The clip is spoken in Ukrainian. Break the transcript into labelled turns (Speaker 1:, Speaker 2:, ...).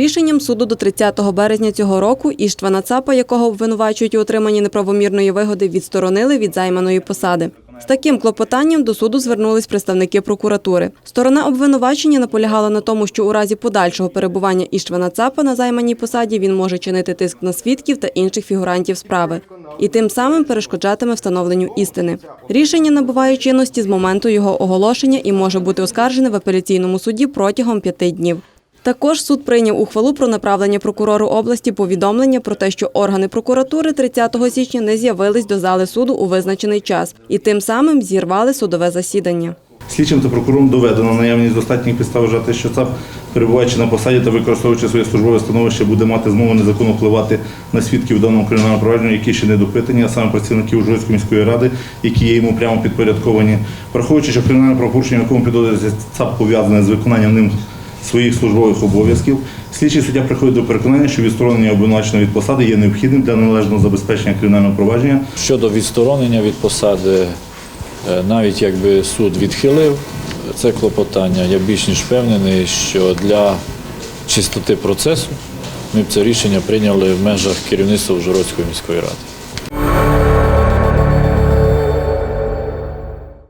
Speaker 1: Рішенням суду до 30 березня цього року Іштвана Цапа, якого обвинувачують у отриманні неправомірної вигоди, відсторонили від займаної посади. З таким клопотанням до суду звернулись представники прокуратури. Сторона обвинувачення наполягала на тому, що у разі подальшого перебування Іштвана Цапа на займаній посаді він може чинити тиск на свідків та інших фігурантів справи, і тим самим перешкоджатиме встановленню істини. Рішення набуває чинності з моменту його оголошення і може бути оскаржене в апеляційному суді протягом п'яти днів. Також суд прийняв ухвалу про направлення прокурору області повідомлення про те, що органи прокуратури 30 січня не з'явились до зали суду у визначений час і тим самим зірвали судове засідання.
Speaker 2: Слідчим та прокурором доведено наявність достатніх підстав вважати, що ЦАП, перебуваючи на посаді та використовуючи своє службове становище, буде мати змогу незаконно впливати на свідків в даному кримінальному які ще не допитані, а саме працівників Ужгородської міської ради, які є йому прямо підпорядковані. Враховуючи, що кримінальне правопорушення, в якому підозрюється ЦАП пов'язане з виконанням ним своїх службових обов'язків, слідчий суддя приходить до переконання, що відсторонення обвинуваченого від посади є необхідним для належного забезпечення кримінального провадження
Speaker 3: Щодо відсторонення від посади, е, навіть якби суд відхилив це клопотання, я більш ніж впевнений, що для чистоти процесу ми б це рішення прийняли в межах керівництва Ужгородської міської ради.